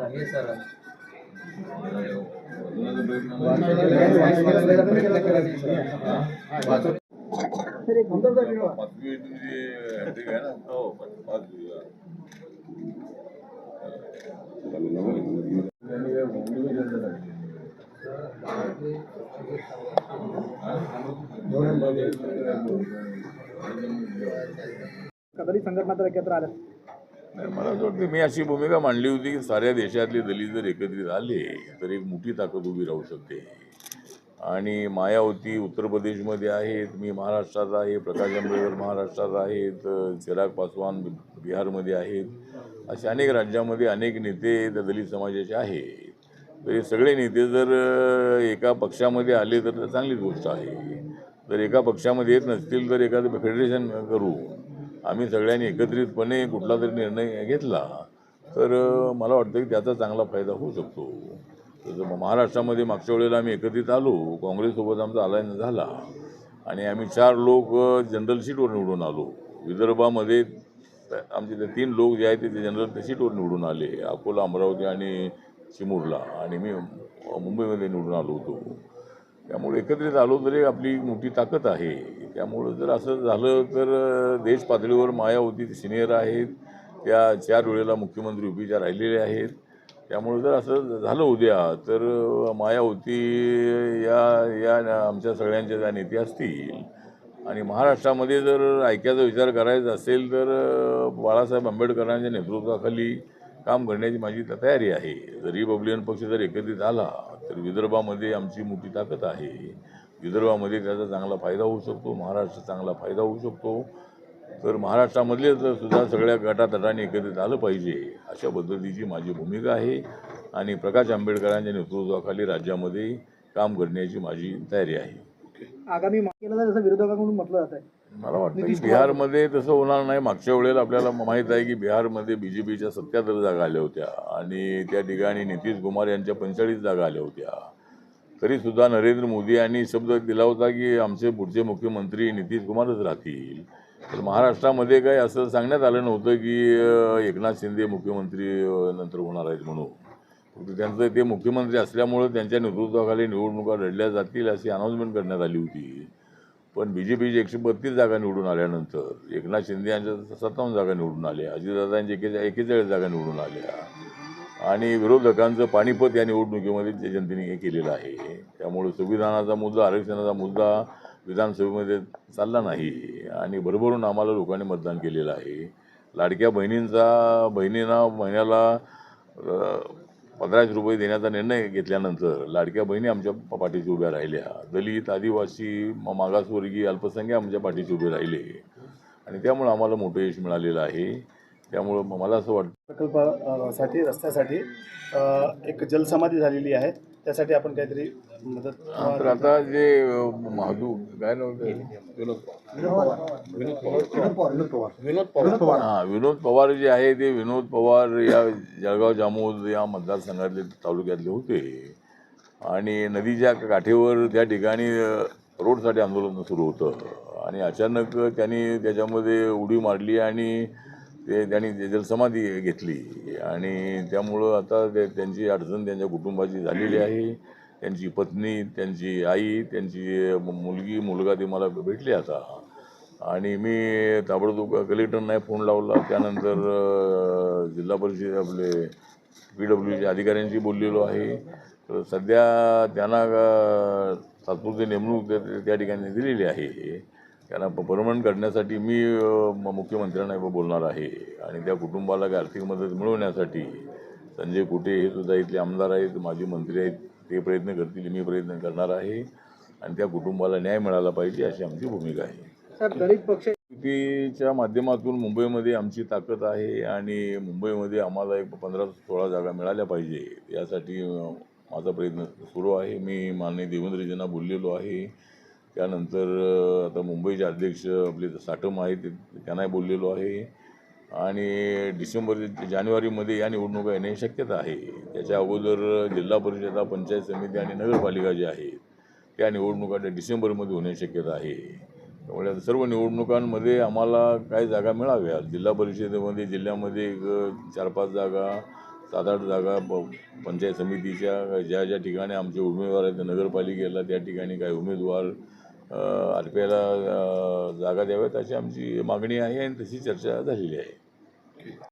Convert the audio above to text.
अं, video पाचवी hat trick आहे ना हो पाचवी कदरी संघटना तर एकत्र आल्या नाही, मला असं वाटतं मी अशी भूमिका मांडली होती की साऱ्या देशातले दलित जर एकत्रित आले तर एक मोठी ताकद उभी राहू शकते. आणि मायावती उत्तर प्रदेशमध्ये आहेत मी महाराष्ट्रात आहे प्रकाश आंबेडकर महाराष्ट्रात आहेत चिराग पासवान बिहारमध्ये आहेत. असे अनेक राज्यामध्ये अनेक नेते त्या दलित समाजाचे आहेत. तर हे सगळे नेते जर एका पक्षामध्ये आले तर चांगलीच गोष्ट आहे. जर एका पक्षामध्ये येत नसतील तर एखादं फेडरेशन करू. आम्ही सगळ्यांनी एकत्रितपणे कुठला तरी निर्णय घेतला तर मला वाटतं की त्याचा चांगला फायदा होऊ शकतो. तसं मग महाराष्ट्रामध्ये मागच्या वेळेला आम्ही एकत्रित आलो काँग्रेससोबत आमचा अलायन्स झाला आणि आम्ही चार लोक जनरल सीटवर निवडून आलो. विदर्भामध्ये आमचे ते तीन लोक जे आहेत ते जनरल सीटवर निवडून आले. अकोला अमरावती आणि चिमूरला. आणि मी मुंबईमध्ये निवडून आलो होतो. त्यामुळे एकत्रित आलो तरी आपली मोठी ताकद आहे. त्यामुळं जर असं झालं तर देश पातळीवर मायावती सिनियर आहेत. त्या चार वेळेला मुख्यमंत्री युपीच्या राहिलेले आहेत. त्यामुळे जर असं झालं उद्या तर मायावती या या आमच्या सगळ्यांच्या ज्या नेते असतील. आणि महाराष्ट्रामध्ये जर ऐक्याचा विचार करायचा असेल तर बाळासाहेब आंबेडकरांच्या नेतृत्वाखाली काम करण्याची माझी तयारी आहे. जर रिपब्लिकन पक्ष जर एकत्रित आला तर विदर्भामध्ये आमची मोठी ताकद आहे. विदर्भामध्ये त्याचा चांगला फायदा होऊ शकतो महाराष्ट्रात चांगला फायदा होऊ शकतो. तर महाराष्ट्रामधले तर सुद्धा सगळ्या गटातटाने एकत्रित आलं पाहिजे अशा पद्धतीची माझी भूमिका आहे आणि प्रकाश आंबेडकरांच्या नेतृत्वाखाली राज्यामध्ये काम करण्याची माझी तयारी आहे. आगामी जसं विरोधकांकडून म्हटलं जात आहे मला वाटतं की बिहारमध्ये तसं होणार नाही. मागच्या वेळेला आपल्याला माहीत आहे की बिहारमध्ये बी जे पीच्या सत्याहत्तर जागा आल्या होत्या आणि त्या ठिकाणी नितीश कुमार यांच्या पंचेचाळीस जागा आल्या होत्या. तरीसुद्धा नरेंद्र मोदी यांनी शब्द दिला होता की आमचे पुढचे मुख्यमंत्री नितीश कुमारच राहतील. तर महाराष्ट्रामध्ये काही असं सांगण्यात आलं नव्हतं की एकनाथ शिंदे मुख्यमंत्री नंतर होणार आहेत म्हणून. फक्त त्यांचं ते मुख्यमंत्री असल्यामुळं त्यांच्या नेतृत्वाखाली निवडणुका लढल्या जातील अशी अनाऊन्समेंट करण्यात आली होती. पण बी जे पीची एकशे बत्तीस जागा निवडून आल्यानंतर एकनाथ शिंदे यांच्या सत्तावन्न जागा निवडून आल्या अजितदादांच्या एके एकेचाळीस जागा निवडून आल्या. आणि विरोधकांचं पाणीपत या निवडणुकीमध्ये जे जनतेने हे केलेलं आहे त्यामुळे संविधानाचा मुद्दा आरक्षणाचा मुद्दा विधानसभेमध्ये चालला नाही. आणि भरभरून आम्हाला लोकांनी मतदान केलेलं आहे. लाडक्या बहिणींचा बहिणींना महिन्याला पंधराशे रुपये देण्याचा निर्णय घेतल्यानंतर लाडक्या बहिणी आमच्या प- पाठीशी उभ्या राहिल्या. दलित आदिवासी म- मागासवर्गीय अल्पसंख्या आमच्या पाठीशी उभे राहिले. आणि त्यामुळं आम्हाला मोठं यश मिळालेलं आहे. त्यामुळं मला असं वाटतं प्रकल्पासाठी रस्त्यासाठी एक जलसमाधी झालेली आहे. त्यासाठी आपण काहीतरी मदत तर आता जे महादू काय ते? हां विनोद पवार जे आहे ते विनोद पवार या जळगाव जामोद या मतदारसंघातले तालुक्यातले होते. आणि नदीच्या काठेवर त्या ठिकाणी रोडसाठी आंदोलन सुरू होतं. आणि अचानक त्यांनी त्याच्यामध्ये उडी मारली आणि ते त्यांनी ते जलसमाधी घेतली. आणि त्यामुळं आता ते त्यांची अडचण त्यांच्या कुटुंबाची झालेली आहे. त्यांची पत्नी त्यांची आई त्यांची मुलगी मुलगा ते मला भेटले आता. आणि मी ताबडतोब कलेक्टरना फोन लावला. त्यानंतर जिल्हा परिषद आपले पी डब्ल्यूच्या अधिकाऱ्यांशी बोललेलो आहे. तर सध्या त्यांना तात्पुरती नेमणूक त्या ठिकाणी दिलेली आहे. त्यांना परमनंट करण्यासाठी मी मुख्यमंत्र्यांना बोलणार आहे. आणि त्या कुटुंबाला काही आर्थिक मदत मिळवण्यासाठी संजय कुटे हे सुद्धा इथले आमदार आहेत माजी मंत्री आहेत ते प्रयत्न करतील मी प्रयत्न करणार आहे. आणि त्या कुटुंबाला न्याय मिळाला पाहिजे अशी आमची भूमिका आहे. पक्ष युतीच्या माध्यमातून मुंबईमध्ये आमची ताकद आहे आणि मुंबईमध्ये आम्हाला एक पंधरा सोळा जागा मिळाल्या पाहिजे. यासाठी माझा प्रयत्न सुरू आहे. मी माननीय देवेंद्रजींना बोललेलो आहे. त्यानंतर आता मुंबईचे अध्यक्ष आपले साटम आहेत ते- त्यांनाही बोललेलो आहे. आणि डिसेंबर जानेवारीमध्ये या निवडणुका येण्याची शक्यता आहे. त्याच्या अगोदर जिल्हा परिषदा पंचायत समिती आणि नगरपालिका ज्या आहेत त्या निवडणुका त्या डिसेंबरमध्ये होण्याची शक्यता आहे. त्यामुळे आता सर्व निवडणुकांमध्ये आम्हाला काही जागा मिळाव्या जिल्हा परिषदेमध्ये जिल्ह्यामध्ये एक चार पाच जागा सात आठ जागा प पंचायत समितीच्या ज्या ज्या ठिकाणी आमचे उमेदवार आहेत नगरपालिकेला त्या ठिकाणी काही उमेदवार आर पी आयला जागा द्याव्यात अशी आमची मागणी आहे आणि तशी चर्चा झालेली आहे.